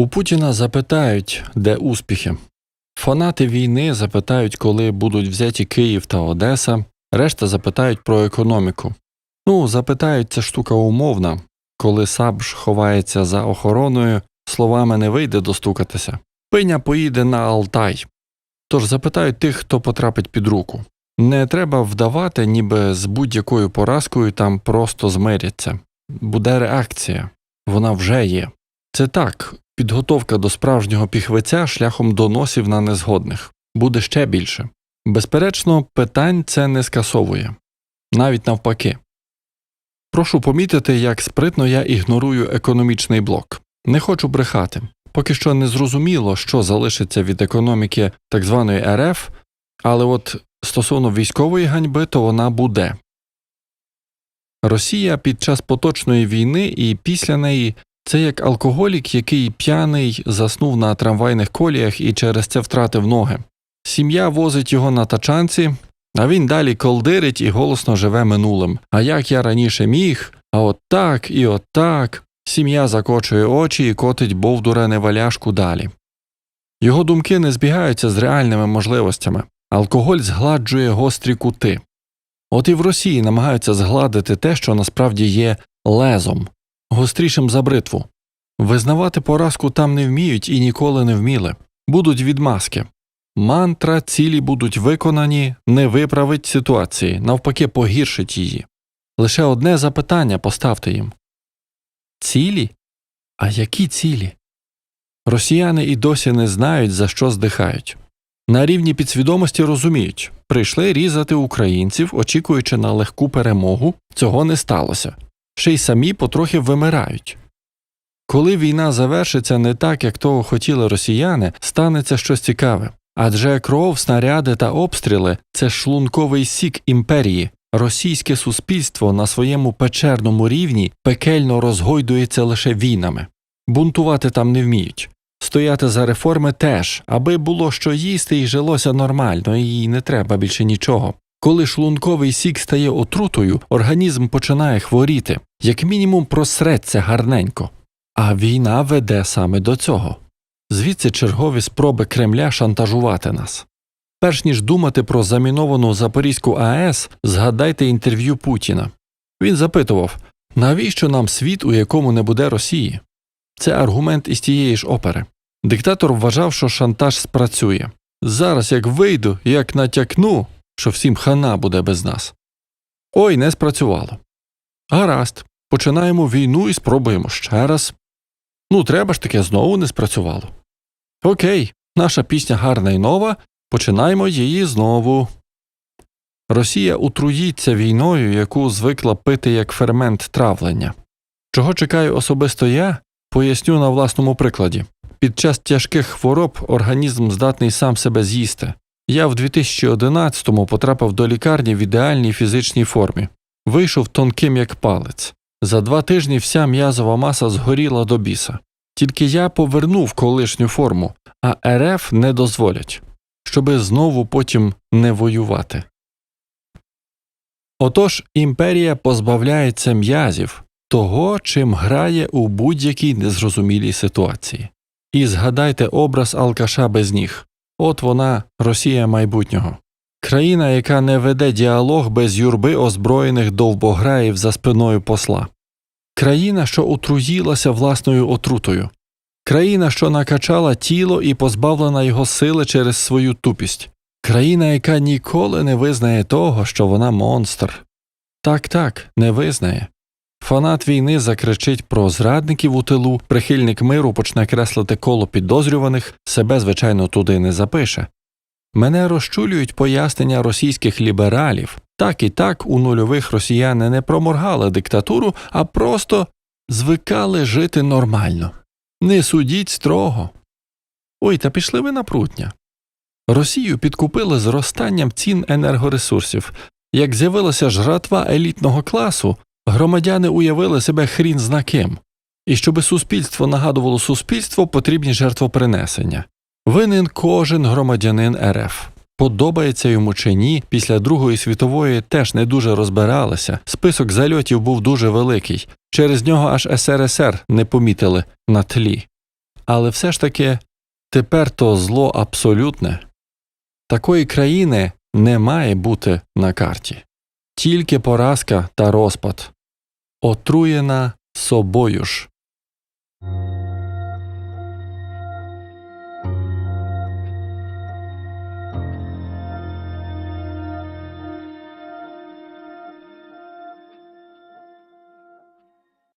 У Путіна запитають, де успіхи. Фанати війни запитають, коли будуть взяті Київ та Одеса, решта запитають про економіку. Ну, запитають це штука умовна, коли Сабж ховається за охороною, словами не вийде достукатися. Пиня поїде на Алтай. Тож запитають тих, хто потрапить під руку. Не треба вдавати, ніби з будь-якою поразкою там просто змиряться. Буде реакція, вона вже є. Це так, підготовка до справжнього піхвиця шляхом доносів на незгодних буде ще більше. Безперечно, питань це не скасовує, навіть навпаки. Прошу помітити, як спритно я ігнорую економічний блок. Не хочу брехати. Поки що не зрозуміло, що залишиться від економіки так званої РФ, але от стосовно військової ганьби, то вона буде. Росія під час поточної війни і після неї це як алкоголік, який п'яний заснув на трамвайних коліях і через це втратив ноги. Сім'я возить його на тачанці, а він далі колдирить і голосно живе минулим. А як я раніше міг, а от так і от так. Сім'я закочує очі і котить бовдура неваляшку далі. Його думки не збігаються з реальними можливостями. Алкоголь згладжує гострі кути. От і в Росії намагаються згладити те, що насправді є лезом, гострішим за бритву. Визнавати поразку там не вміють і ніколи не вміли. Будуть відмазки. Мантра цілі будуть виконані, не виправить ситуації, навпаки, погіршить її. Лише одне запитання поставте їм Цілі? А які цілі? Росіяни і досі не знають, за що здихають. На рівні підсвідомості розуміють прийшли різати українців, очікуючи на легку перемогу, цього не сталося, ще й самі потрохи вимирають. Коли війна завершиться не так, як того хотіли росіяни, станеться щось цікаве. Адже кров, снаряди та обстріли це шлунковий сік імперії. Російське суспільство на своєму печерному рівні пекельно розгойдується лише війнами. Бунтувати там не вміють. Стояти за реформи теж, аби було що їсти і жилося нормально, і не треба більше нічого. Коли шлунковий сік стає отрутою, організм починає хворіти, як мінімум просреться гарненько. А війна веде саме до цього. Звідси чергові спроби Кремля шантажувати нас. Перш ніж думати про заміновану Запорізьку АЕС, згадайте інтерв'ю Путіна. Він запитував, навіщо нам світ, у якому не буде Росії? Це аргумент із тієї ж опери. Диктатор вважав, що шантаж спрацює. Зараз як вийду, як натякну, що всім хана буде без нас. Ой, не спрацювало. Гаразд, починаємо війну і спробуємо ще раз. Ну, треба ж таке знову не спрацювало. Окей, наша пісня гарна і нова, починаємо її знову. Росія утруїться війною, яку звикла пити як фермент травлення. Чого чекаю особисто я, поясню на власному прикладі. Під час тяжких хвороб організм здатний сам себе з'їсти. Я в 2011-му потрапив до лікарні в ідеальній фізичній формі, вийшов тонким як палець. За два тижні вся м'язова маса згоріла до біса. Тільки я повернув колишню форму, а РФ не дозволять, щоби знову потім не воювати. Отож імперія позбавляється м'язів того, чим грає у будь-якій незрозумілій ситуації. І згадайте образ алкаша без ніг от вона, Росія майбутнього. Країна, яка не веде діалог без юрби озброєних довбограїв за спиною посла. Країна, що отруїлася власною отрутою. Країна, що накачала тіло і позбавлена його сили через свою тупість. Країна, яка ніколи не визнає того, що вона монстр. Так, так, не визнає. Фанат війни закричить про зрадників у тилу, прихильник миру почне креслити коло підозрюваних, себе, звичайно, туди не запише. Мене розчулюють пояснення російських лібералів. Так і так у нульових росіяни не проморгали диктатуру, а просто звикали жити нормально. Не судіть строго. Ой, та пішли ви на прутня. Росію підкупили зростанням цін енергоресурсів. Як з'явилася жратва елітного класу, громадяни уявили себе хрін зна ким. І щоби суспільство нагадувало суспільство, потрібні жертвопринесення. Винен кожен громадянин РФ. Подобається йому чи ні, після Другої світової теж не дуже розбиралися. Список зальотів був дуже великий. Через нього аж СРСР не помітили на тлі. Але все ж таки тепер то зло абсолютне. Такої країни не має бути на карті. Тільки поразка та розпад, отруєна собою ж.